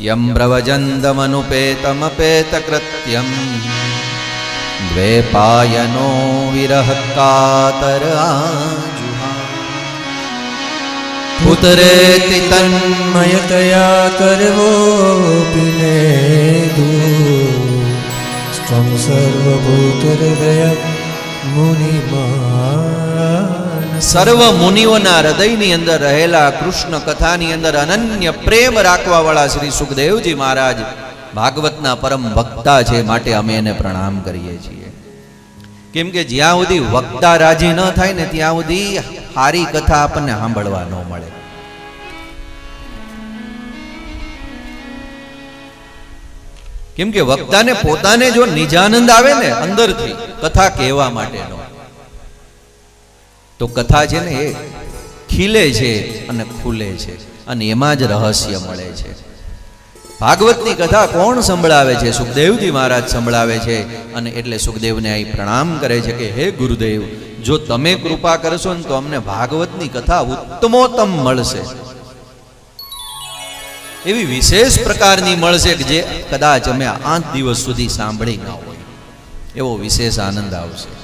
यं रवचन्दमनुपेतमपेतकृत्यम् द्वे पायनो विरहकातराजुहा उतरेति तन्मयतया कर्वोऽपि नेदु। कर्वोपिने सर्वभूतर्दय સર્વ મુનિઓના હૃદયની અંદર રહેલા કૃષ્ણ કથાની અંદર અનન્ય પ્રેમ રાખવા વાળા શ્રી સુખદેવજી મહારાજ ભાગવતના પરમ વક્તા છે માટે અમે એને પ્રણામ કરીએ છીએ કેમ કે જ્યાં સુધી વક્તા રાજી ન થાય ને ત્યાં સુધી હારી કથા આપણને સાંભળવા ન મળે કેમ કે વક્તાને પોતાને જો નિજાનંદ આવે ને અંદરથી, કથા કહેવા માટેનો. તો કથા છે ને એ ખીલે છે અને ખુલે છે અને એમાં જ રહસ્ય મળે છે. ભાગવતની કથા કોણ સંભળાવે છે? સુખદેવજી મહારાજ સંભળાવે છે અને એટલે સુખદેવને અહીં પ્રણામ કરે છે કે, હે ગુરુદેવ, જો તમે કૃપા કરશો ને તો અમને ભાગવતની કથા ઉત્તમોત્તમ મળશે. એવી વિશેષ પ્રકારની મળશે કે જે કદાચ અમે આઠ દિવસ સુધી સાંભળી ના હોય. એવો વિશેષ આનંદ આવશે.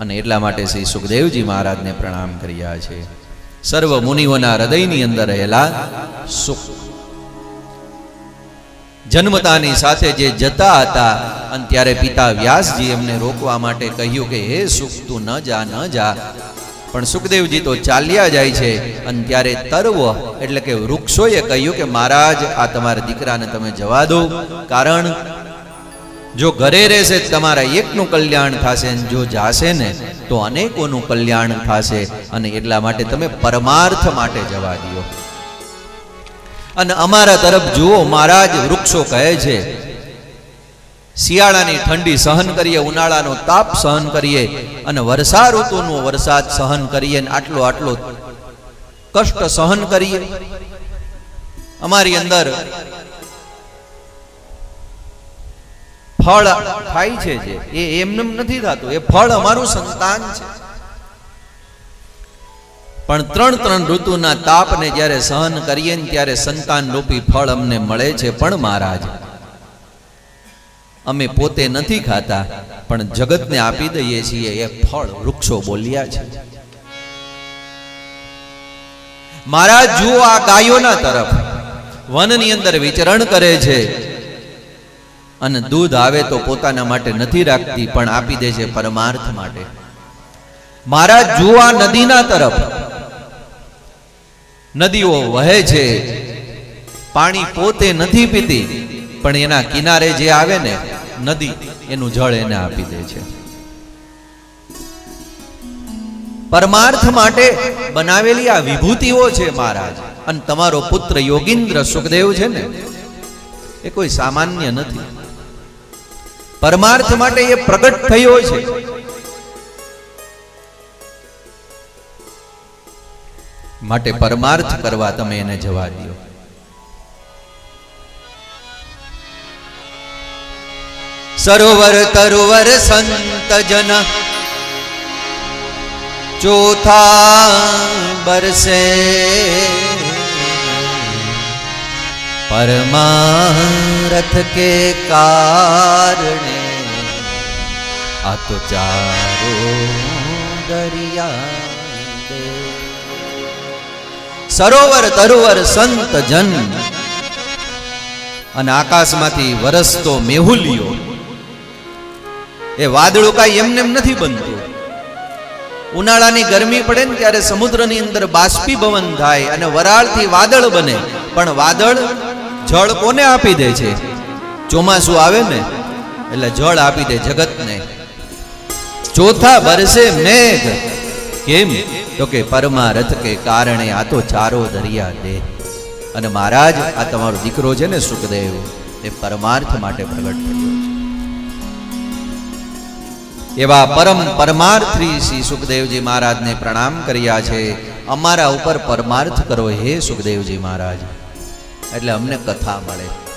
અને એટલા માટે શ્રી સુખદેવજી મહારાજને પ્રણામ કર્યા છે. સર્વ મુનિઓના હૃદયની અંદર રહેલા સુખ. જન્મતાની સાથે જે જતા હતા, અને ત્યારે પિતા વ્યાસજી એમને રોકવા માટે કહ્યું કે, હે સુખ, તું ન જા ન જા. પણ સુખદેવજી તો ચાલ્યા જાય છે. અને ત્યારે તરવ, એટલે કે વૃક્ષોએ કહ્યું કે મહારાજ, આ તમારા દીકરાને તમે જવા દો. કારણ જો ઘરે રહેશે તમારા એકનું કલ્યાણ થશે જો જાશે ને તો અનેકોનું કલ્યાણ થશે. અને એટલા માટે તમે પરમાર્થ માટે જવા દો. અને અમારા તરફ જુઓ, મહારાજ વૃક્ષો કહે છે શિયાળાની ઠંડી સહન કરીએ, ઉનાળાનો તાપ સહન કરીએ અને વર્ષા ઋતુનો વરસાદ સહન કરીએ આટલો આટલો કષ્ટ સહન કરીએ. અમારી અંદર ફળ થાય છે જે, એ એમને નથી થતું, એ ફળ અમારું સંતાન છે. પણ ત્રણ ત્રણ ઋતુના તાપને જ્યારે સહન કરીએ ને ત્યારે સંતાન રૂપી ફળ અમને મળે છે પણ મહારાજ અમે પોતે નથી ખાતા, પણ જગતને આપી દઈએ છીએ એ ફળ વૃક્ષો બોલ્યા છે. મહારાજ, જુઓ આ ગાયોના તરફ. વનની અંદર વિચરણ કરે છે. અને દૂધ આવે તો પોતાના માટે નથી રાખતી, પણ આપી દે છે પરમાર્થ માટે. મહારાજ, જુઓ નદીના તરફ. નદીઓ વહે છે. પાણી પોતે નથી પીતી, પણ એના કિનારે જે આવે ને નદી એનું જળ એને આપી દે છે. પરમાર્થ માટે બનાવેલી આ વિભૂતિઓ છે મહારાજ. અને તમારો પુત્ર યોગિન્દ્ર સુખદેવ છે ને, એ કોઈ સામાન્ય નથી. પરમાર્થ માટે એ પ્રગટ થયો છે. માટે પરમાર્થ કરવા તમે એને જવા દો સરોવર તરોવર સંત જન. ચોથા બરસે પરમારથ કે કારણે આ તો દરિયા દે સરોવર તરોવર સંત જન. અને આકાશમાંથી વરસતો મેહુલિયો. એ વાદળું કાંઈ એમને એમ નથી બનતું. ઉનાળાની ગરમી પડે ને ત્યારે સમુદ્રની અંદર બાષ્પીભવન થાય અને વરાળથી વાદળ બને. પણ વાદળ જળ કોને આપી દે છે? ચોમાસું આવે ને, એટલે જળ આપી દે જગતને. ચોથા બરસે મેઘ. કેમ? તો કે પરમારથ કે કારણે આ તો ચારો દરિયા દે. અને મહારાજ, આ તમારો દીકરો છે ને સુખદેવ, એ પરમાર્થ માટે પ્રગટ થયો છે. એવા પરમ પરમાર્થી શ્રી સુખદેવજી મહારાજને પ્રણામ કર્યા છે. અમારા ઉપર પરમાર્થ કરો હે સુખદેવજી મહારાજ. એટલે અમને કથા મળે.